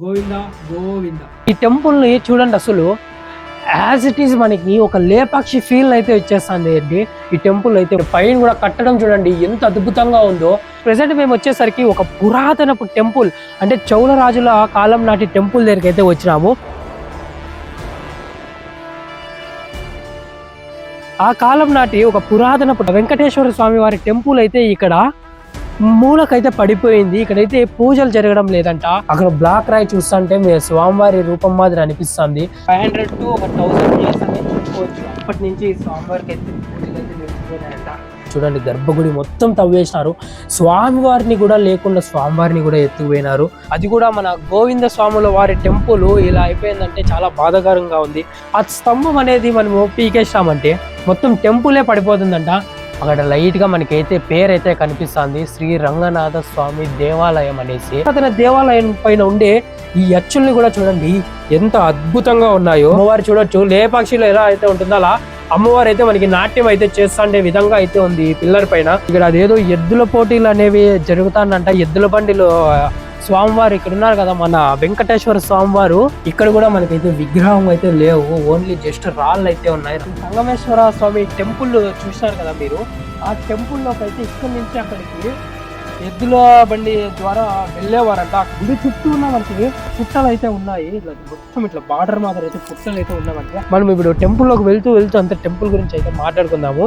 గోవింద గోవింద. ఈ టెంపుల్ని చూడండి అసలు. యాజ్ ఇట్ ఈస్ మనకి ఒక లేపాక్షి ఫీల్ అయితే వచ్చేస్తుంది అండి ఈ టెంపుల్ అయితే పైన కూడా కట్టడం చూడండి ఎంత అద్భుతంగా ఉందో. ప్రెసెంట్ మేము వచ్చేసరికి ఒక పురాతనపు టెంపుల్ అంటే చౌల రాజుల కాలం నాటి టెంపుల్ దగ్గరికి అయితే వచ్చినాము. ఆ కాలం నాటి ఒక పురాతనపు వెంకటేశ్వర స్వామి వారి టెంపుల్ అయితే ఇక్కడ మూలకైతే పడిపోయింది. ఇక్కడైతే పూజలు జరగడం లేదంట. అక్కడ బ్లాక్ రాయి చూస్తుంటే మీరు స్వామివారి రూపం మాదిరి అనిపిస్తుంది. ఫైవ్ హండ్రెడ్ టు ఒక థౌసండ్ ఇయర్స్ అనేది చూసుకోవచ్చు అప్పటి నుంచి స్వామివారికి అయితే పూజలు అయితే జరుగుతున్నాయంట. చూడండి గర్భగుడి మొత్తం తవ్వేసినారు. స్వామివారిని కూడా లేకుండా స్వామివారిని కూడా ఎత్తుకుపోయినారు. అది కూడా మన గోవింద స్వాముల వారి టెంపుల్. ఇలా అయిపోయిందంటే చాలా బాధాకరంగా ఉంది. ఆ స్తంభం అనేది మనము పీకేసామంటే మొత్తం టెంపులే పడిపోతుందంట. అక్కడ లైట్గా మనకైతే పేరైతే కనిపిస్తుంది. శ్రీ రంగనాథ స్వామి దేవాలయం అనేసి. అతని దేవాలయం పైన ఉండే ఈ అచ్చుల్ని కూడా చూడండి. ఎంత అద్భుతంగా ఉన్నాయో. అమ్మవారు చూడొచ్చు. లేపాక్షిలో ఎలా అయితే ఉంటుందో అలా అమ్మవారు అయితే మనకి నాట్యం అయితే చేస్తుండే విధంగా అయితే ఉంది ఈ పిల్లర్ పైన. ఇక్కడ అదేదో ఎద్దుల పోటీలు అనేవి జరుగుతానంట. ఎద్దుల బండిలో స్వామివారు ఇక్కడ ఉన్నారు కదా మన వెంకటేశ్వర స్వామివారు. ఇక్కడ కూడా మనకైతే విగ్రహం అయితే లేవు ఓన్లీ జస్ట్ రాళ్ళు అయితే ఉన్నాయి. సంగమేశ్వర స్వామి టెంపుల్ చూశారు కదా మీరు? ఆ టెంపుల్లోకి అయితే ఇక్కడ నుంచి అక్కడికి ఎద్దుల బండి ద్వారా వెళ్ళేవారంట. గుడి చుట్టూ ఉన్న మనకి పుట్టలు అయితే ఉన్నాయి. ఇట్లా మొత్తం ఇట్లా బార్డర్ మాదిరి అయితే పుట్టలు అయితే ఉన్నామంటే మనం ఇప్పుడు టెంపుల్లోకి వెళ్తూ వెళ్తూ అంత టెంపుల్ గురించి అయితే మాట్లాడుకుందాము.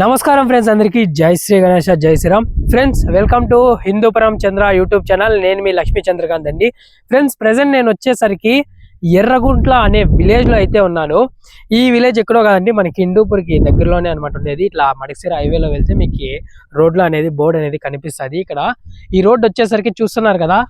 నమస్కారం ఫ్రెండ్స్ అందరికీ. జై శ్రీ గణేష జై Shriram. Friends welcome to Hindupuram Chandra YouTube channel. నేను మీ లక్ష్మీ చంద్రకాంత్ అండి. ఫ్రెండ్స్ ప్రెసెంట్ నేను వచ్చేసరికి ఎర్రగుంట్ల అనే విలేజ్లో అయితే ఉన్నాను. ఈ విలేజ్ ఎక్కడో కాదండి మనకి హిందూపూర్కి దగ్గరలోనే అనమాట ఉండేది. ఇట్లా మడిసిర హైవేలో వెళ్తే మీకు రోడ్లో అనేది బోర్డు అనేది కనిపిస్తుంది. ఇక్కడ ఈ రోడ్ వచ్చేసరికి చూస్తున్నారు కదా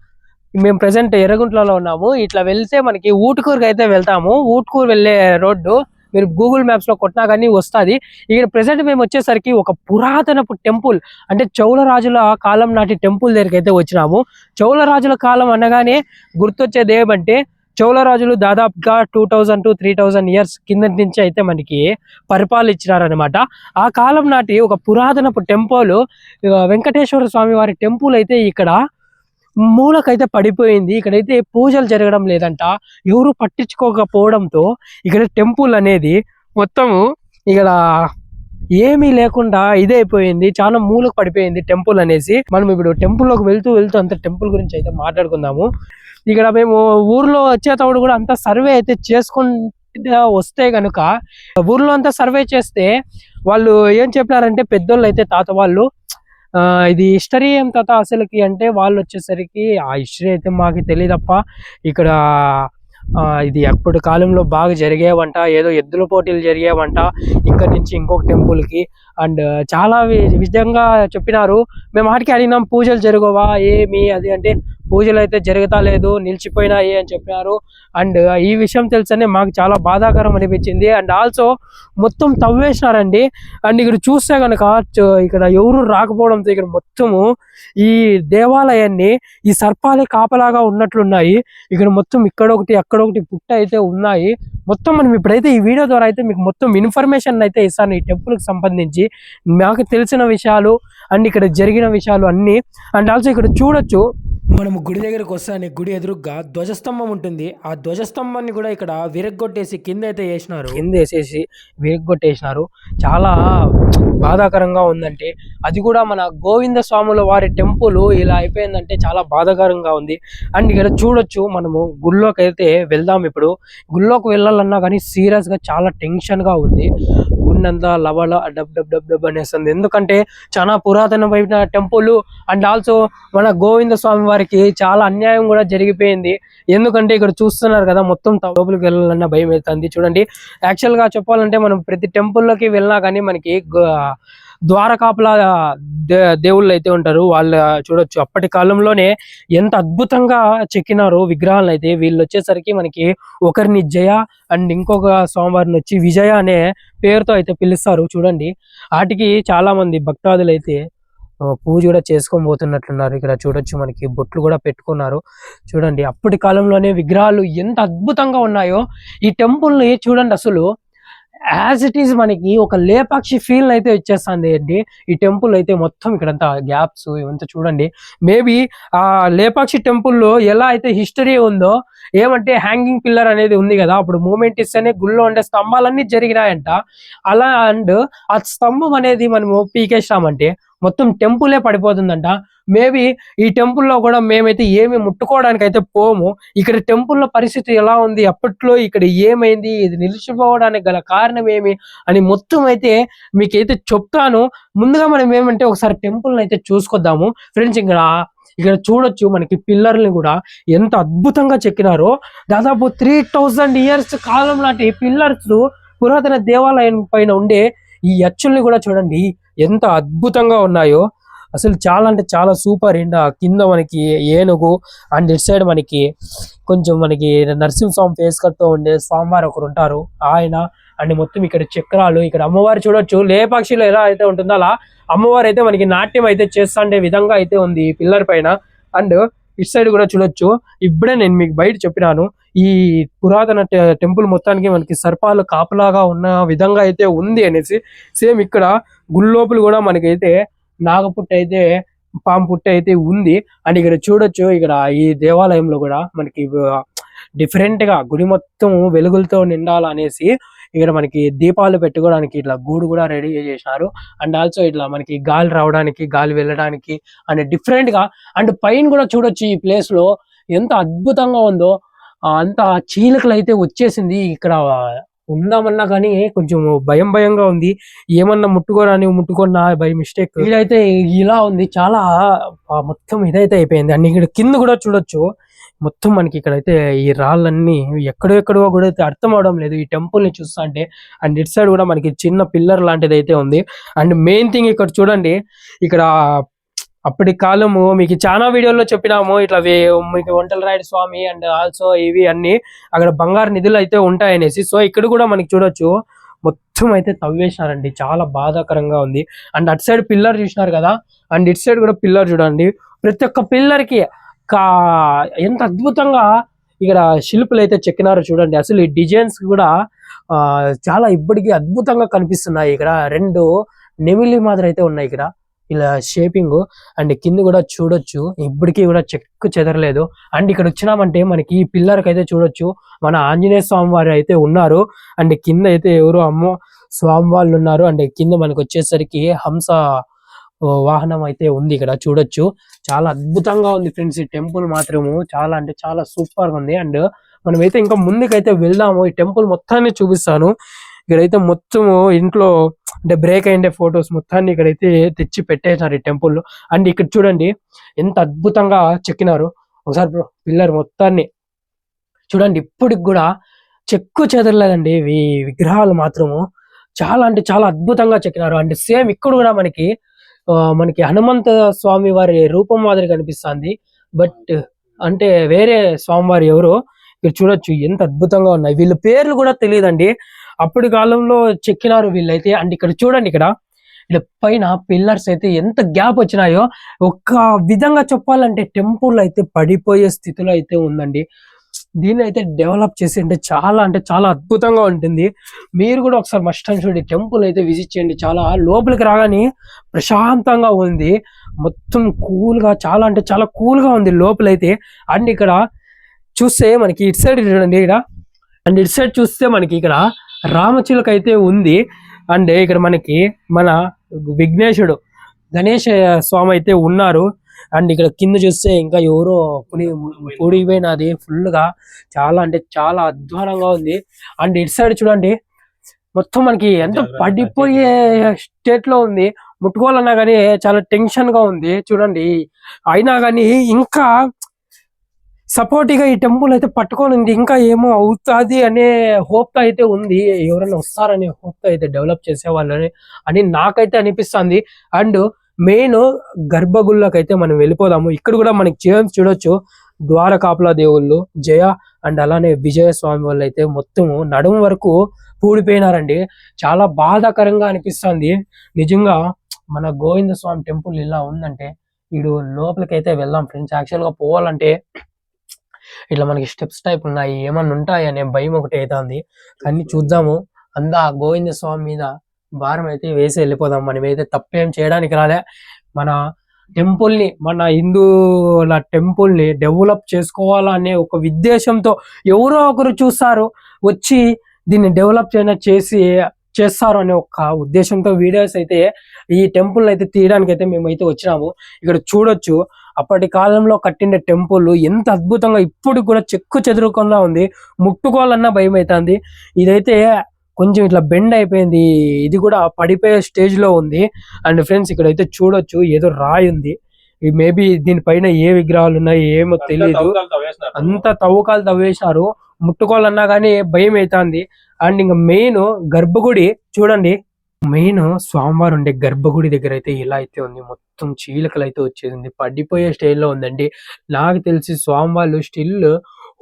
మేము ప్రెసెంట్ ఎర్రగుంట్లలో ఉన్నాము. ఇట్లా వెళ్తే మనకి ఊటుకూరుకి అయితే వెళ్తాము. ఊటుకూరు వెళ్ళే రోడ్డు మీరు గూగుల్ మ్యాప్స్లో కొట్టినా కానీ వస్తుంది. ఇక్కడ ప్రెసెంట్ మేము వచ్చేసరికి ఒక పురాతనపు టెంపుల్ అంటే చౌల రాజుల కాలం నాటి టెంపుల్ దగ్గరికి అయితే వచ్చినాము. చౌల రాజుల కాలం అనగానే గుర్తొచ్చేది ఏమంటే చౌల రాజులు దాదాపుగా two thousand to three thousand years కింద నుంచి అయితే మనకి పరిపాలించినారనమాట ఆ కాలం నాటి ఒక పురాతనపు టెంపుల్ వెంకటేశ్వర స్వామి వారి టెంపుల్ అయితే ఇక్కడ మూలకైతే పడిపోయింది. ఇక్కడైతే పూజలు జరగడం లేదంట. ఎవరు పట్టించుకోకపోవడంతో ఇక్కడ టెంపుల్ అనేది మొత్తము ఇక్కడ ఏమీ లేకుండా ఇదే అయిపోయింది చాలా మూలకు పడిపోయింది టెంపుల్ అనేసి. మనం ఇప్పుడు టెంపుల్లోకి వెళ్తూ వెళ్తూ అంత టెంపుల్ గురించి అయితే మాట్లాడుకుందాము. ఇక్కడ మేము ఊర్లో వచ్చేటప్పుడు కూడా అంత సర్వే అయితే చేసుకుంటూ వస్తే కనుక ఊర్లో అంతా సర్వే చేస్తే వాళ్ళు ఏం చెప్పినారంటే పెద్దోళ్ళు అయితే తాత వాళ్ళు ఇది హిస్టరీ ఏం తాత అసలుకి అంటే వాళ్ళు వచ్చేసరికి ఆ హిస్టరీ అయితే మాకు తెలియదప్ప ఇక్కడ ఇది అప్పటి కాలంలో బాగా జరిగేవంట ఏదో ఎద్దుల పోటీలు జరిగేవంట ఇక్కడ నుంచి ఇంకొక టెంపుల్కి కి. అండ్ చాలా వి- విధంగా చెప్పినారు. మేము ఆటికి అడిగినాం పూజలు జరగవా ఏమి అది అంటే పూజలు అయితే జరుగుతా లేదు నిలిచిపోయినాయి అని చెప్పినారు అండ్ ఈ విషయం తెలుసనే మాకు చాలా బాధాకరం అనిపించింది. అండ్ ఆల్సో మొత్తం తవ్వేసినారండి. అండ్ ఇక్కడ చూస్తే కనుక ఇక్కడ ఎవరు రాకపోవడంతో ఇక్కడ మొత్తము ఈ దేవాలయాన్ని ఈ సర్పాలే కాపలాగా ఉన్నట్లున్నాయి. ఇక్కడ మొత్తం ఇక్కడ ఒకటి అక్కడ ఒకటి పుట్ట అయితే ఉన్నాయి. మొత్తం మనం ఇప్పుడైతే ఈ వీడియో ద్వారా అయితే మీకు మొత్తం ఇన్ఫర్మేషన్ అయితే ఇస్తాను ఈ టెంపుల్కి కి సంబంధించి. నాకు తెలిసిన విషయాలు అండ్ ఇక్కడ జరిగిన విషయాలు అన్నీ. అండ్ ఆల్సో ఇక్కడ చూడొచ్చు మనము గుడి దగ్గరకు వస్తానే గుడి ఎదురుగా ధ్వజస్తంభం ఉంటుంది. ఆ ధ్వజస్తంభాన్ని కూడా ఇక్కడ విరగ్గొట్టేసి కింద అయితే వేసినారు. కింద వేసేసి విరగ్గొట్టేసినారు. చాలా బాధాకరంగా ఉందంటే అది కూడా మన గోవింద స్వాముల వారి టెంపుల్ ఇలా అయిపోయిందంటే చాలా బాధాకరంగా ఉంది. అండ్ ఇక్కడ చూడొచ్చు మనము గుళ్ళోకి అయితే వెళ్దాం ఇప్పుడు. గుళ్ళోకి వెళ్ళాలన్నా కానీ సీరియస్గా చాలా టెన్షన్గా ఉంది అంతా లవల డబ్ డబ్ డబ్ డబ్ అనేస్తుంది ఎందుకంటే చాలా పురాతనమైన టెంపుల్ అండ్ ఆల్సో మన గోవింద స్వామి వారికి చాలా అన్యాయం కూడా జరిగిపోయింది. ఎందుకంటే ఇక్కడ చూస్తున్నారు కదా మొత్తం లోపలికి వెళ్ళాలన్న భయం అవుతుంది చూడండి యాక్చువల్గా చెప్పాలంటే మనం ప్రతి టెంపుల్లోకి వెళ్ళినా కానీ మనకి ద్వారకాపుల దే- దేవుళ్ళు అయితే ఉంటారు. వాళ్ళు చూడొచ్చు. అప్పటి కాలంలోనే ఎంత అద్భుతంగా చెక్కినారు విగ్రహాలను అయితే వీళ్ళు వచ్చేసరికి మనకి ఒకరిని జయ అండ్ ఇంకొక స్వామివారిని వచ్చి విజయ అనే పేరుతో అయితే పిలుస్తారు. చూడండి. వాటికి చాలా మంది భక్తాదులు అయితే పూజ కూడా చేసుకొని పోతున్నట్లున్నారు. ఇక్కడ చూడొచ్చు మనకి బొట్లు కూడా పెట్టుకున్నారు. చూడండి. అప్పటి కాలంలోనే విగ్రహాలు ఎంత అద్భుతంగా ఉన్నాయో. ఈ టెంపుల్ని చూడండి అసలు. యాజ్ ఇట్ ఈస్ మనకి ఒక లేపాక్షి ఫీల్ అయితే వచ్చేస్తుంది అండి ఈ టెంపుల్ అయితే మొత్తం ఇక్కడంతా గ్యాప్స్ ఇవంతా చూడండి. మేబీ ఆ లేపాక్షి టెంపుల్లో ఎలా అయితే హిస్టరీ ఉందో ఏమంటే హ్యాంగింగ్ పిల్లర్ అనేది ఉంది కదా అప్పుడు మూమెంట్ ఇస్తేనే గుళ్ళో ఉండే స్తంభాలన్నీ జరిగినాయంట. అలా అండ్ ఆ స్తంభం అనేది మనము పీకేసామంటే మొత్తం టెంపులే పడిపోతుందంట. మేబీ ఈ టెంపుల్లో కూడా మేమైతే ఏమి ముట్టుకోవడానికి అయితే పోము. ఇక్కడ టెంపుల్లో పరిస్థితి ఎలా ఉంది? అప్పట్లో ఇక్కడ ఏమైంది? ఇది నిలిచిపోవడానికి గల కారణం ఏమి? అని మొత్తం అయితే మీకైతే చెప్తాను. ముందుగా మనం ఏమంటే ఒకసారి టెంపుల్ అయితే చూసుకొద్దాము. ఫ్రెండ్స్ ఇక్కడ ఇక్కడ చూడొచ్చు మనకి పిల్లర్ని కూడా ఎంత అద్భుతంగా చెక్కినారో. దాదాపు త్రీ థౌజండ్ ఇయర్స్ కాలం నాటి పిల్లర్స్ పురాతన దేవాలయం పైన ఉండే ఈ అచ్చుల్ని కూడా చూడండి. ఎంత అద్భుతంగా ఉన్నాయో. అసలు చాలా అంటే చాలా సూపర్. అండ్ కింద మనకి ఏనుగు అండ్ ఇటు సైడ్ మనకి కొంచెం మనకి నరసింహస్వామి ఫేస్ కట్తో ఉండే స్వామివారు ఒకరు ఉంటారు. ఆయన అండ్ మొత్తం ఇక్కడ చక్రాలు ఇక్కడ అమ్మవారు చూడొచ్చు. లేపాక్షిలో ఎలా అయితే ఉంటుందో అలా అమ్మవారు అయితే మనకి నాట్యం అయితే చేస్తుండే విధంగా అయితే ఉంది ఈ పిల్లర్ పైన. అండ్ ఇటు సైడ్ కూడా చూడొచ్చు. ఇప్పుడే నేను మీకు బయట చెప్పినాను. ఈ పురాతన టెంపుల్ మొత్తానికి మనకి సర్పాలు కాపలాగా ఉన్న విధంగా అయితే ఉంది అనేసి. సేమ్ ఇక్కడ గుళ్ళోపులు కూడా మనకైతే నాగపుట్ట అయితే పాము పుట్ట అయితే ఉంది. అండ్ ఇక్కడ చూడొచ్చు ఇక్కడ ఈ దేవాలయంలో కూడా మనకి డిఫరెంట్గా గుడి మొత్తం వెలుగులతో నిండాలనేసి ఇక్కడ మనకి దీపాలు పెట్టుకోవడానికి ఇట్లా గూడు కూడా రెడీ చేసినారు అండ్ ఆల్సో ఇట్లా మనకి గాలి రావడానికి గాలి వెళ్ళడానికి అండ్ డిఫరెంట్గా అండ్ పైన కూడా చూడొచ్చు ఈ ప్లేస్లో ఎంత అద్భుతంగా ఉందో అంత చీలికలు అయితే వచ్చేసింది ఇక్కడ ఉందామన్నా కానీ కొంచెం భయం భయంగా ఉంది. ఏమన్నా ముట్టుకోరాని ముట్టుకున్నా బై మిస్టేక్. ఇదైతే ఇలా ఉంది. చాలా మొత్తం ఇదైతే అయిపోయింది. అండ్ ఇక్కడ కింద కూడా చూడొచ్చు. మొత్తం మనకి ఇక్కడైతే ఈ రాళ్ళన్నీ ఎక్కడెక్కడో కూడా అయితే అర్థం అవడం లేదు. ఈ టెంపుల్ని చూస్తా అంటే అండ్ ఇటు సైడ్ కూడా మనకి చిన్న పిల్లర్ లాంటిది అయితే ఉంది. అండ్ మెయిన్ థింగ్ ఇక్కడ చూడండి. ఇక్కడ అప్పటి కాలము మీకు చాలా వీడియోల్లో చెప్పినాము ఇట్లా మీకు వంటల రాయుడు స్వామి అండ్ ఆల్సో ఇవి అన్ని అక్కడ బంగారు నిధులు అయితే ఉంటాయనేసి. సో ఇక్కడ కూడా మనకి చూడొచ్చు మొత్తం అయితే తవ్వేసినారండి. చాలా బాధాకరంగా ఉంది. అండ్ అటు సైడ్ పిల్లర్ చూసినారు కదా? అండ్ ఇటు సైడ్ కూడా పిల్లర్ చూడండి. ప్రతి ఒక్క పిల్లర్కి కా ఎంత అద్భుతంగా ఇక్కడ శిల్పులు అయితే చెక్కినారో చూడండి. అసలు ఈ డిజైన్స్ కూడా ఆ చాలా ఇప్పటికీ అద్భుతంగా కనిపిస్తున్నాయి. ఇక్కడ రెండు నెమిలి మాదిరి అయితే ఉన్నాయి ఇక్కడ. ఇలా షేపింగ్ అండ్ కింద కూడా చూడొచ్చు. ఇప్పటికీ కూడా చెక్కు చెదరలేదు. అండ్ ఇక్కడ వచ్చినామంటే మనకి ఈ పిల్లర్ అయితే చూడొచ్చు. మన ఆంజనేయ స్వామి వారు అయితే ఉన్నారు. అండ్ కింద అయితే ఎవరు అమ్మో స్వామి వాళ్ళు ఉన్నారు. అండ్ కింద మనకు వచ్చేసరికి హంస వాహనం అయితే ఉంది ఇక్కడ చూడొచ్చు. చాలా అద్భుతంగా ఉంది ఫ్రెండ్స్ ఈ టెంపుల్ మాత్రము. చాలా అంటే చాలా సూపర్గా ఉంది. అండ్ మనమైతే ఇంకా ముందుకైతే వెళ్దాము. ఈ టెంపుల్ మొత్తాన్ని చూపిస్తాను. ఇక్కడైతే మొత్తము ఇంట్లో అంటే బ్రేక్ అయిండే ఫొటోస్ మొత్తాన్ని ఇక్కడైతే తెచ్చి పెట్టేసినారు ఈ టెంపుల్లో అండ్ ఇక్కడ చూడండి ఎంత అద్భుతంగా చెక్కినారు. ఒకసారి బ్రో పిల్లర్ మొత్తాన్ని. చూడండి ఇప్పటికి కూడా చెక్కు చెదరలేదండి. ఈ విగ్రహాలు మాత్రము చాలా అంటే చాలా అద్భుతంగా చెక్కినారు. అండ్ సేమ్ ఇక్కడ కూడా మనకి ఆ, మనకి హనుమంత స్వామి వారి రూపం మాదిరి కనిపిస్తుంది. బట్ అంటే వేరే స్వామివారు ఎవరు ఇక్కడ చూడొచ్చు ఎంత అద్భుతంగా ఉన్నాయి. వీళ్ళ పేర్లు కూడా తెలియదండి. అప్పటి కాలంలో చెక్కినారు వీళ్ళైతే. అండ్ ఇక్కడ చూడండి ఇక్కడ. ఇలా పైన పిల్లర్స్ అయితే ఎంత గ్యాప్ వచ్చినాయో. ఒక విధంగా చెప్పాలంటే టెంపుల్ అయితే పడిపోయే స్థితిలో అయితే ఉందండి. దీన్ని అయితే డెవలప్ చేసి అంటే చాలా అంటే చాలా అద్భుతంగా ఉంటుంది. మీరు కూడా ఒకసారి మస్ట్ అండ్ చూడండి టెంపుల్ అయితే విజిట్ చేయండి. చాలా లోపలికి రాగానే ప్రశాంతంగా ఉంది. మొత్తం కూల్గా చాలా అంటే చాలా కూల్గా ఉంది లోపలైతే. అండ్ ఇక్కడ చూస్తే మనకి ఇటు సైడ్ చూడండి ఇక్కడ. అండ్ ఇటు సైడ్ చూస్తే మనకి ఇక్కడ రామచిలుక అయితే ఉంది. అండ్ ఇక్కడ మనకి మన విఘ్నేశుడు గణేష్ స్వామి అయితే ఉన్నారు. అండ్ ఇక్కడ కింద చూస్తే ఇంకా ఎవరో పులి పొడిపోయినది ఫుల్గా చాలా అంటే చాలా అధ్వానంగా ఉంది. అండ్ ఇటు సైడ్ చూడండి మొత్తం మనకి ఎంత పడిపోయే స్టేట్లో ఉంది. ముట్టుకోవాలన్నా కానీ చాలా టెన్షన్గా ఉంది. చూడండి అయినా కానీ ఇంకా సపోర్టివ్గా ఈ టెంపుల్ అయితే పట్టుకొని ఉంది. ఇంకా ఏమో అవుతాది అనే హోప్తో అయితే ఉంది. ఎవరైనా వస్తారనే హోప్తో అయితే డెవలప్ చేసేవాళ్ళని అని నాకైతే అనిపిస్తుంది. అండ్ మెయిన్ గర్భగుళ్ళకి అయితే మనం వెళ్ళిపోదాము. ఇక్కడ కూడా మనకి చేయం చూడొచ్చు. ద్వారకాపుల దేవుళ్ళు జయ అండ్ అలానే విజయ స్వామి వాళ్ళు అయితే మొత్తము నడుము వరకు పూడిపోయినారండి. చాలా బాధాకరంగా అనిపిస్తుంది. నిజంగా మన గోవింద స్వామి టెంపుల్ ఇలా ఉందంటే ఇడు లోపలికి అయితే వెళ్దాం ఫ్రెండ్స్. యాక్చువల్గా పోవాలంటే ఇట్లా మనకి స్టెప్స్ టైప్ ఉన్నాయి ఏమన్నా ఉంటాయి? అనే భయం ఒకటి అయితే ఉంది కానీ చూద్దాము. అందా ఆ గోవింద స్వామి మీద భారం అయితే వేసి వెళ్ళిపోదాం. మనమైతే తప్పేం చేయడానికి రాలే. మన టెంపుల్ని మన హిందువుల టెంపుల్ని డెవలప్ చేసుకోవాలనే ఒక ఉద్దేశంతో ఎవరో ఒకరు చూస్తారు వచ్చి దీన్ని డెవలప్ చేయన చేసి చేస్తారు అనే ఒక ఉద్దేశంతో వీడియోస్ అయితే ఈ టెంపుల్ అయితే తీయడానికి అయితే మేమైతే వచ్చినాము. ఇక్కడ చూడొచ్చు. అప్పటి కాలంలో కట్టిన టెంపుల్ ఎంత అద్భుతంగా ఇప్పుడు కూడా చెక్కు చెదురుకుండా ఉంది. ముట్టుకోవాలన్నా భయం అవుతుంది ఇదైతే కొంచెం ఇట్లా బెండ్ అయిపోయింది. ఇది కూడా పడిపోయే స్టేజ్లో ఉంది. అండ్ ఫ్రెండ్స్ ఇక్కడైతే చూడొచ్చు ఏదో రాయి ఉంది. మేబీ దీనిపైన ఏ విగ్రహాలు ఉన్నాయి ఏమో తెలియదు అంత తవ్వకాలు తవ్వేసినారు ముట్టుకోవాలన్నా కానీ భయం అవుతుంది అండ్ ఇంకా మెయిన్ గర్భగుడి చూడండి. మెయిన్ స్వామివారు ఉండే గర్భగుడి దగ్గర అయితే ఇలా అయితే ఉంది. మొత్తం చీలకలు అయితే వచ్చేసింది. పడిపోయే స్టైల్లో లో ఉందండి. నాకు తెలిసి స్వామివారు స్టిల్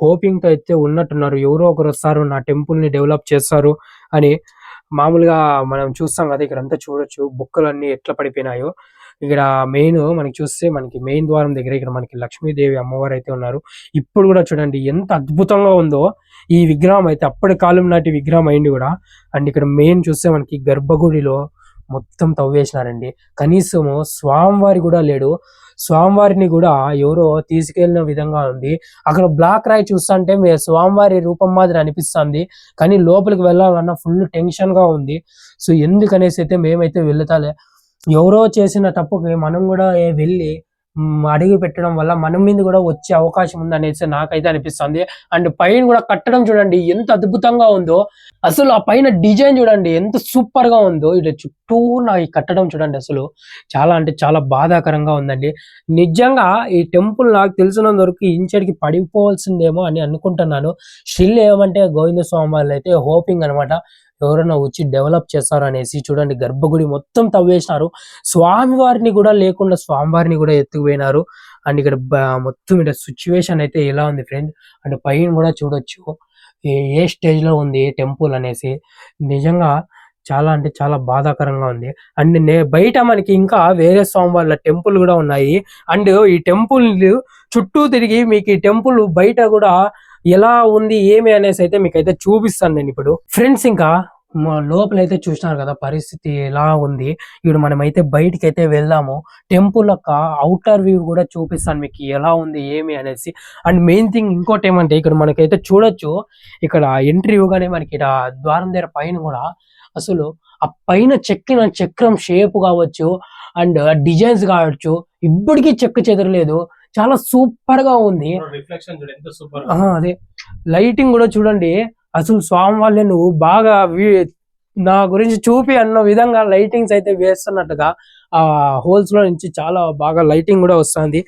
హోపింగ్తో అయితే ఉన్నట్టున్నారు. ఎవరో ఒకరు వస్తారు నా టెంపుల్ని డెవలప్ చేస్తారు అని మామూలుగా మనం చూస్తాం కదా ఇక్కడ అంతా చూడొచ్చు. బుక్కలు అన్ని ఎట్లా పడిపోయినాయో. ఇక్కడ మెయిన్ మనకి చూస్తే మనకి మెయిన్ ద్వారం దగ్గర ఇక్కడ మనకి లక్ష్మీదేవి అమ్మవారు అయితే ఉన్నారు. ఇప్పుడు కూడా చూడండి ఎంత అద్భుతంగా ఉందో ఈ విగ్రహం అయితే అప్పటి కాలం నాటి విగ్రహం అయింది కూడా. అండ్ ఇక్కడ మెయిన్ చూస్తే మనకి గర్భగుడిలో మొత్తం తవ్వేసినారండి. కనీసము స్వామివారి కూడా లేడు. స్వామివారిని కూడా ఎవరో తీసుకెళ్ళిన విధంగా ఉంది. అక్కడ బ్లాక్ రాయి చూస్తుంటే మీ స్వామివారి రూపం మాదిరి అనిపిస్తుంది. కానీ లోపలికి వెళ్ళాలన్నా ఫుల్ టెన్షన్గా ఉంది. సో ఎందుకనేసి అయితే మేమైతే వెళ్తాలే ఎవరో చేసిన తప్పుకి మనం కూడా వెళ్ళి అడిగి పెట్టడం వల్ల మన మీద కూడా వచ్చే అవకాశం ఉంది అనేసి నాకైతే అనిపిస్తుంది. అండ్ పైన కూడా కట్టడం చూడండి ఎంత అద్భుతంగా ఉందో. అసలు ఆ పైన డిజైన్ చూడండి ఎంత సూపర్గా ఉందో. ఇటు చుట్టూ నా ఈ కట్టడం చూడండి అసలు. చాలా అంటే చాలా బాధాకరంగా ఉందండి. నిజంగా ఈ టెంపుల్ నాకు తెలిసినంత వరకు ఇంచడికి పడిపోవాల్సిందేమో అని అనుకుంటున్నాను. స్టిల్ ఏమంటే గోవింద స్వామి వాళ్ళు అయితే హోపింగ్ అనమాట ఎవరైనా వచ్చి డెవలప్ చేస్తారు అనేసి చూడండి గర్భగుడి మొత్తం తవ్వేసినారు. స్వామివారిని కూడా లేకుండా స్వామివారిని కూడా ఎత్తుకుపోయినారు. అండ్ ఇక్కడ మొత్తం ఇక్కడ సిచ్యువేషన్ అయితే ఎలా ఉంది ఫ్రెండ్ అండ్ పైన కూడా చూడొచ్చు. ఏ- స్టేజ్లో స్టేజ్లో ఉంది టెంపుల్ అనేసి. నిజంగా చాలా అంటే చాలా బాధాకరంగా ఉంది. అండ్ నే బయట మనకి ఇంకా వేరే స్వామివార్ల టెంపుల్ కూడా ఉన్నాయి. అండ్ ఈ టెంపుల్ చుట్టూ తిరిగి మీకు ఈ టెంపుల్ బయట కూడా ఎలా ఉంది ఏమి అనేసి అయితే మీకు అయితే చూపిస్తాను నేను ఇప్పుడు. ఫ్రెండ్స్ ఇంకా లోపల అయితే చూసినారు కదా పరిస్థితి ఎలా ఉంది. ఇప్పుడు మనం అయితే బయటికి అయితే వెళ్దాము. టెంపుల్ యొక్క అవుటర్ వ్యూ కూడా చూపిస్తాను మీకు ఎలా ఉంది ఏమి అనేసి. అండ్ మెయిన్ థింగ్ ఇంకోటి ఏమంటే ఇక్కడ మనకైతే చూడొచ్చు. ఇక్కడ ఎంట్రీ ఇవ్వగానే మనకి ఇక్కడ ద్వారం దగ్గర పైన కూడా అసలు ఆ పైన చెక్కిన చక్రం షేప్ కావచ్చు అండ్ డిజైన్స్ కావచ్చు. ఇప్పటికీ చెక్కు చెదరలేదు. చాలా సూపర్గా ఉంది. రిఫ్లెక్షన్ చూడు ఎంత సూపర్ ఆ, అదే. లైటింగ్ కూడా చూడండి. అసలు స్వామి వాళ్ళే నువ్వు బాగా నా గురించి చూపి అన్న విధంగా లైటింగ్స్ అయితే వేస్తున్నట్టుగా ఆ హోల్స్లో నుంచి చాలా బాగా లైటింగ్ కూడా వస్తుంది.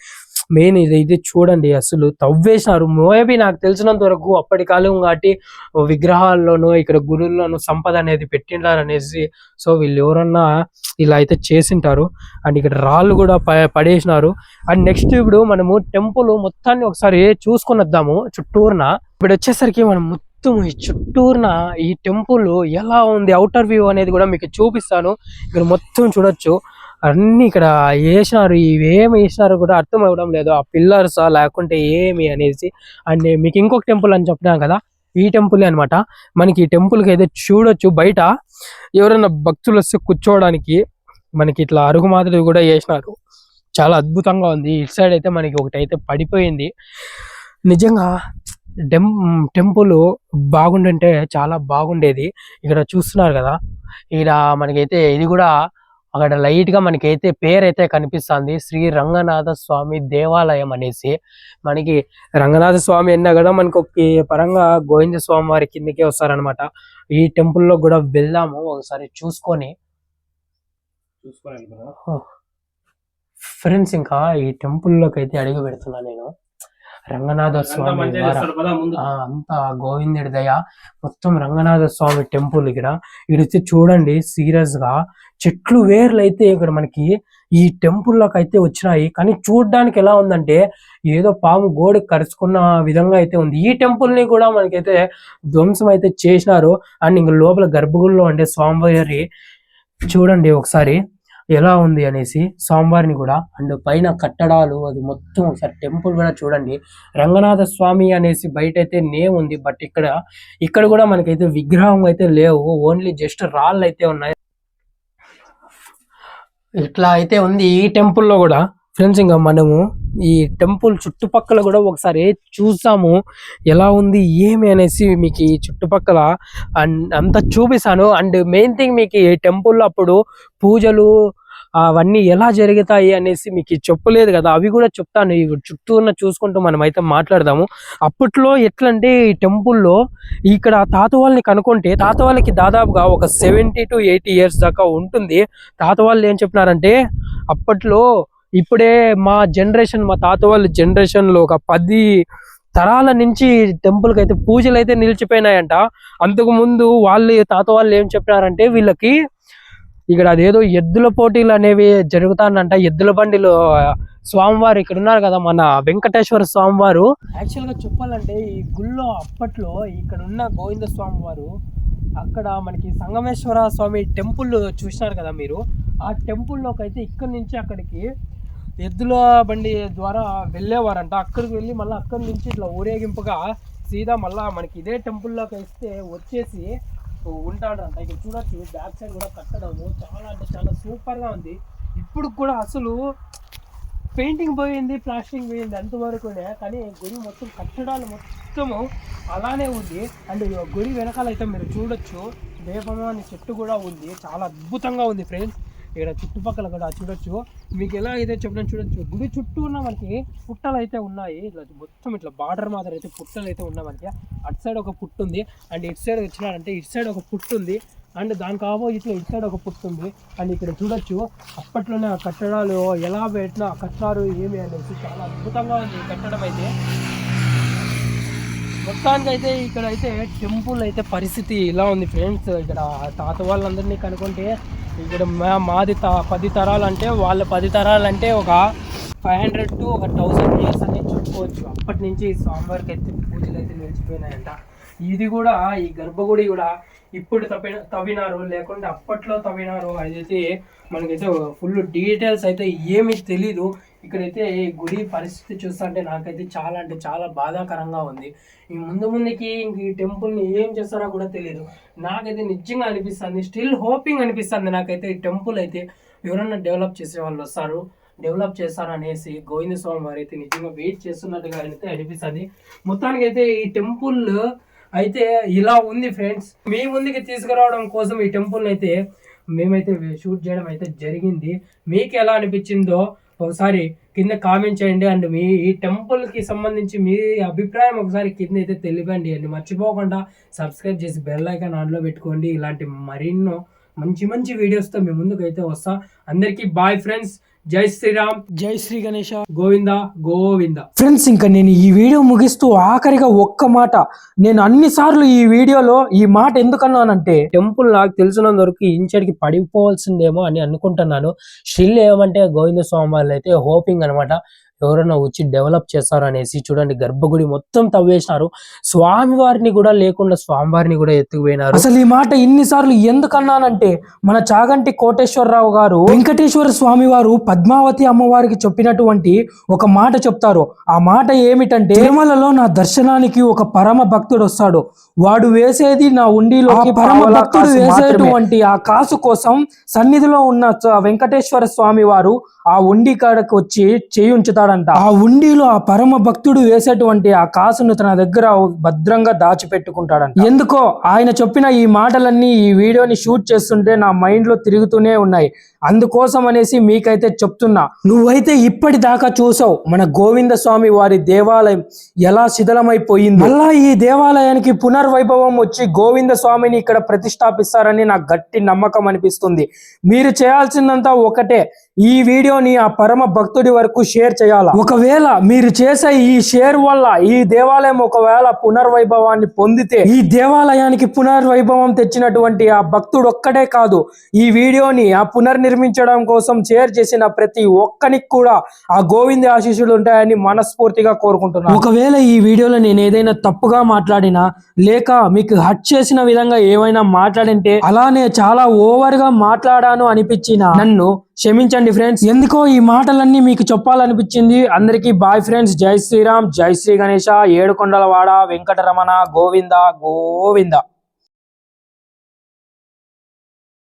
మెయిన్ ఇది ఇది చూడండి అసలు తవ్వేసినారు. మేబీ నాకు తెలిసినంత వరకు అప్పటి కాలం కాబట్టి విగ్రహాల్లోనూ ఇక్కడ గురుల్లోనూ సంపద అనేది పెట్టిండారు అనేసి. సో వీళ్ళు ఎవరన్నా ఇలా అయితే చేసింటారు. అండ్ ఇక్కడ రాళ్ళు కూడా ప- పడేసినారు. అండ్ నెక్స్ట్ ఇప్పుడు మనము టెంపుల్ మొత్తాన్ని ఒకసారి చూసుకొని వద్దాము చుట్టూరున. ఇప్పుడు వచ్చేసరికి మనం మొత్తం ఈ చుట్టూరున ఈ టెంపుల్ ఎలా ఉంది? అవుటర్ వ్యూ అనేది కూడా మీకు చూపిస్తాను. ఇక్కడ మొత్తం చూడొచ్చు. అన్ని ఇక్కడ వేసినారు. ఇవేమి వేసినారు కూడా అర్థం అవ్వడం లేదు. ఆ పిల్లర్స్ లేకుంటే ఏమి అనేసి. అండ్ మీకు ఇంకొక టెంపుల్ అని చెప్పినాం కదా? ఈ టెంపుల్ అన్నమాట. మనకి ఈ టెంపుల్కి అయితే చూడొచ్చు. బయట ఎవరైనా భక్తులు వస్తే కూర్చోవడానికి మనకి ఇట్లా అరుగు మాదిరి కూడా వేసినారు. చాలా అద్భుతంగా ఉంది. ఇటు సైడ్ అయితే మనకి ఒకటి అయితే పడిపోయింది. నిజంగా టెం టెంపుల్ బాగుండుంటే చాలా బాగుండేది. ఇక్కడ చూస్తున్నారు కదా. ఇక్కడ మనకైతే ఇది కూడా అక్కడ లైట్గా మనకైతే పేరైతే కనిపిస్తుంది. శ్రీ రంగనాథ స్వామి దేవాలయం అనేసి. మనకి రంగనాథ స్వామి అన్నా కూడా మనకి ఒక పరంగా గోవింద స్వామి వారి కిందకే వస్తారనమాట ఈ టెంపుల్లో కూడా వెళ్దాము ఒకసారి చూసుకొని. ఫ్రెండ్స్ ఇంకా ఈ టెంపుల్లోకి అయితే అడుగు పెడుతున్నా నేను. రంగనాథ స్వామి అంతా గోవిందుడి దయ. మొత్తం రంగనాథ స్వామి టెంపుల్ ఇక్కడ. ఇడితే చూడండి సీరియస్గా చెట్లు వేర్లు అయితే ఇక్కడ మనకి ఈ టెంపుల్లోకి అయితే వచ్చినాయి. కానీ చూడడానికి ఎలా ఉందంటే ఏదో పాము గోడ కరుచుకున్న విధంగా అయితే ఉంది. ఈ టెంపుల్ని కూడా మనకైతే ధ్వంసం అయితే చేసినారు. అండ్ ఇంక లోపల గర్భగుడిలో ఉండే స్వామివారి చూడండి ఒకసారి. ఎలా ఉంది అనేసి స్వామివారిని కూడా అండ్ పైన కట్టడాలు అది మొత్తం ఒకసారి టెంపుల్ కూడా చూడండి. రంగనాథ స్వామి అనేసి బయట అయితే నేమ్ ఉంది. బట్ ఇక్కడ ఇక్కడ కూడా మనకైతే విగ్రహం అయితే లేవు. ఓన్లీ జస్ట్ రాళ్ళు అయితే ఉన్నాయి. ఇట్లా అయితే ఉంది ఈ టెంపుల్లో కూడా. ఫ్రెండ్స్ ఇంకా మనము ఈ టెంపుల్ చుట్టుపక్కల కూడా ఒకసారి చూసాము. ఎలా ఉంది ఏమి అనేసి మీకు ఈ చుట్టుపక్కల అండ్ అంతా చూపిస్తాను. అండ్ మెయిన్ థింగ్ మీకు ఈ టెంపుల్ అప్పుడు పూజలు అవన్నీ ఎలా జరుగుతాయి అనేసి మీకు చెప్పలేదు కదా. అవి కూడా చెప్తాను. ఈ చుట్టూ ఉన్న చూసుకుంటూ మనం అయితే మాట్లాడదాము. అప్పట్లో ఎట్లంటే ఈ టెంపుల్లో ఇక్కడ తాత వాళ్ళని కనుక్కుంటే తాత వాళ్ళకి దాదాపుగా ఒక సెవెంటీ టు ఎయిటీ ఇయర్స్ దాకా ఉంటుంది. తాత వాళ్ళు ఏం చెప్పినారంటే అప్పట్లో ఇప్పుడే మా జనరేషన్ మా తాత వాళ్ళ జనరేషన్లో ఒక పది తరాల నుంచి టెంపుల్కి అయితే పూజలు అయితే నిలిచిపోయినాయంట. అంతకు ముందు వాళ్ళు తాత వాళ్ళు ఏం చెప్పినారంటే వీళ్ళకి ఇక్కడ అదేదో ఎద్దుల పోటీలు అనేవి జరుగుతానంట. ఎద్దుల బండిలో స్వామివారు ఇక్కడ ఉన్నారు కదా మన వెంకటేశ్వర స్వామివారు. యాక్చువల్గా చెప్పాలంటే ఈ గుళ్ళో అప్పట్లో ఇక్కడ ఉన్న గోవింద స్వామివారు అక్కడ మనకి సంగమేశ్వర స్వామి టెంపుల్ చూసినారు కదా మీరు. ఆ టెంపుల్లోకి అయితే ఇక్కడి నుంచి అక్కడికి ఎద్దుల బండి ద్వారా వెళ్ళేవారంట. అక్కడికి వెళ్ళి మళ్ళీ అక్కడి నుంచి ఇట్లా ఊరేగింపుగా సీదా మళ్ళీ మనకి ఇదే టెంపుల్లోకి వస్తే వచ్చేసి ఉంటాడంట ఇక్కడ చూడొచ్చు బ్యాక్ సైడ్ కూడా కట్టడము చాలా అంటే చాలా సూపర్గా ఉంది. ఇప్పుడు కూడా అసలు పెయింటింగ్ పోయింది ప్లాస్టింగ్ పోయింది అంతవరకునే కానీ గుడి మొత్తం కట్టడాలు మొత్తము అలానే ఉంది. అండ్ ఈ గుడి వెనకాల అయితే మీరు చూడొచ్చు వేపము అనే చెట్టు కూడా ఉంది. చాలా అద్భుతంగా ఉంది ఫ్రెండ్స్. ఇక్కడ చుట్టుపక్కల కూడా చూడొచ్చు. మీకు ఎలా అయితే చెప్పడం చూడొచ్చు. గుడి చుట్టూ ఉన్న మనకి పుట్టలు అయితే ఉన్నాయి. ఇట్లా మొత్తం ఇట్లా బార్డర్ మాత్రం అయితే పుట్టలు అయితే ఉన్నాయి మనకి అటు సైడ్ ఒక పుట్టు ఉంది. అండ్ ఇటు సైడ్ వచ్చినారంటే ఇటు సైడ్ ఒక పుట్టు ఉంది. అండ్ దానికి ఆపోజిట్లో ఇటు సైడ్ ఒక పుట్టు ఉంది. అండ్ ఇక్కడ చూడొచ్చు అప్పట్లోనే ఆ కట్టడాలు ఎలా పెట్టినా కట్టారు ఏమి అనేసి చాలా అద్భుతంగా ఉంది కట్టడం అయితే. మొత్తానికి అయితే ఇక్కడ అయితే టెంపుల్ అయితే పరిస్థితి ఇలా ఉంది ఫ్రెండ్స్. ఇక్కడ తాత వాళ్ళందరినీ కనుక్కుంటే ఇక్కడ మా- మాది తా పది తరాలు అంటే వాళ్ళ పది తరాలు అంటే ఒక ఫైవ్ హండ్రెడ్ టు ఒక థౌసండ్ ఇయర్స్ అనేది చెప్పుకోవచ్చు. అప్పటి నుంచి స్వామివారికి అయితే పూజలు అయితే నిలిచిపోయినాయంట. ఇది కూడా ఈ గర్భగుడి కూడా ఇప్పుడు తవ్వి తవ్వినారు లేకుంటే అప్పట్లో తవ్వినారు అదైతే మనకైతే ఫుల్ డీటెయిల్స్ అయితే ఏమీ తెలీదు. ఇక్కడైతే ఈ గుడి పరిస్థితి చూస్తుంటే నాకైతే చాలా అంటే చాలా బాధాకరంగా ఉంది. ఈ ముందు ముందుకి ఇంక ఈ టెంపుల్ని ఏం చేస్తారో కూడా తెలియదు. నాకైతే నిజంగా అనిపిస్తుంది స్టిల్ హోపింగ్ అనిపిస్తుంది నాకైతే ఈ టెంపుల్ అయితే ఎవరన్నా డెవలప్ చేసే వాళ్ళు వస్తారు డెవలప్ చేస్తారనేసి గోవింద స్వామి వారు అయితే నిజంగా వెయిట్ చేస్తున్నట్టుగా అయితే అనిపిస్తుంది. మొత్తానికి అయితే ఈ టెంపుల్ అయితే ఇలా ఉంది ఫ్రెండ్స్ మీ ముందుకి తీసుకురావడం కోసం ఈ టెంపుల్ అయితే మేమైతే షూట్ చేయడం అయితే జరిగింది. మీకు ఎలా అనిపించిందో ఒకసారి కింద కామెంట్ చేయండి. అండ్ మీ ఈ టెంపుల్కి సంబంధించి మీ అభిప్రాయం ఒకసారి కింద అయితే తెలియబండి అండి మర్చిపోకుండా సబ్స్క్రైబ్ చేసి బెల్ ఐకాన్ ఆన్లో పెట్టుకోండి. ఇలాంటి మరెన్నో మంచి మంచి వీడియోస్తో మీ ముందుకు అయితే వస్తా. అందరికీ బాయ్ ఫ్రెండ్స్ జై శ్రీరామ్. జై శ్రీ గణేష. గోవింద గోవింద. ఫ్రెండ్స్ ఇంకా నేను ఈ వీడియో ముగిస్తూ ఆఖరిగా ఒక్క మాట. నేను అన్ని సార్లు ఈ వీడియోలో ఈ మాట ఎందుకన్నానంటే టెంపుల్ నాకు తెలిసినంత వరకు ఇంచడికి పడిపోవాల్సిందేమో అని అనుకుంటున్నాను. స్టిల్ ఏమంటే గోవింద స్వామి వాళ్ళు అయితే హోపింగ్ అనమాట ఎవరైనా వచ్చి డెవలప్ చేస్తారు అనేసి చూడండి గర్భగుడి మొత్తం తవ్వేసినారు. స్వామి వారిని కూడా లేకుండా స్వామివారిని కూడా ఎత్తుకుపోయినారు. అసలు ఈ మాట ఇన్నిసార్లు ఎందుకన్నానంటే మన చాగంటి కోటేశ్వరరావు గారు వెంకటేశ్వర స్వామి వారు పద్మావతి అమ్మవారికి చెప్పినటువంటి ఒక మాట చెప్తారు. ఆ మాట ఏమిటంటే తిరుమలలో నా దర్శనానికి ఒక పరమ భక్తుడు వస్తాడు. వాడు వేసేది నా ఉండిలో పరమ భక్తుడు వేసేటువంటి ఆ కాసు కోసం సన్నిధిలో ఉన్న వెంకటేశ్వర స్వామి వారు ఆ ఉండి కాడకు వచ్చి చేయి ఉంటాడంట ఆ ఉండిలో ఆ పరమ భక్తుడు వేసేటువంటి ఆ కాసును తన దగ్గర భద్రంగా దాచిపెట్టుకుంటాడంట. ఎందుకో ఆయన చెప్పిన ఈ మాటలన్నీ ఈ వీడియోని షూట్ చేస్తుంటే నా మైండ్లో తిరుగుతూనే ఉన్నాయి. అందుకోసం అనేసి మీకైతే చెప్తున్నా. నువ్వైతే ఇప్పటిదాకా చూసావు మన గోవింద స్వామి వారి దేవాలయం ఎలా శిథిలమైపోయింది. మళ్ళా ఈ దేవాలయానికి పునర్వైభవం వచ్చి గోవింద స్వామిని ఇక్కడ ప్రతిష్టాపిస్తారని నాకు గట్టి నమ్మకం అనిపిస్తుంది. మీరు చేయాల్సిందంతా ఒకటే. ఈ వీడియోని ఆ పరమ భక్తుడి వరకు షేర్ చేయాలి? ఒకవేళ మీరు చేసే ఈ షేర్ వల్ల ఈ దేవాలయం ఒకవేళ పునర్వైభవాన్ని పొందితే ఈ దేవాలయానికి పునర్వైభవం తెచ్చినటువంటి ఆ భక్తుడు ఒక్కడే కాదు ఈ వీడియోని ఆ పునర్నిర్మించడం కోసం షేర్ చేసిన ప్రతి ఒక్కనికి కూడా ఆ గోవింద ఆశీస్సులు ఉంటాయని మనస్ఫూర్తిగా కోరుకుంటున్నాను. ఒకవేళ ఈ వీడియోలో నేను ఏదైనా తప్పుగా మాట్లాడినా లేక మీకు హట్ చేసిన విధంగా ఏమైనా మాట్లాడింటే అలానే చాలా ఓవర్గా మాట్లాడాను అనిపించిన నన్ను క్షమించండి ఫ్రెండ్స్ ఎందుకో ఈ మాటలన్నీ మీకు చెప్పాలనిపించింది. అందరికీ బాయ్ ఫ్రెండ్స్ జై శ్రీరామ్. జై శ్రీ గణేష. ఏడుకొండలవాడ. వెంకటరమణ. గోవింద. గోవింద.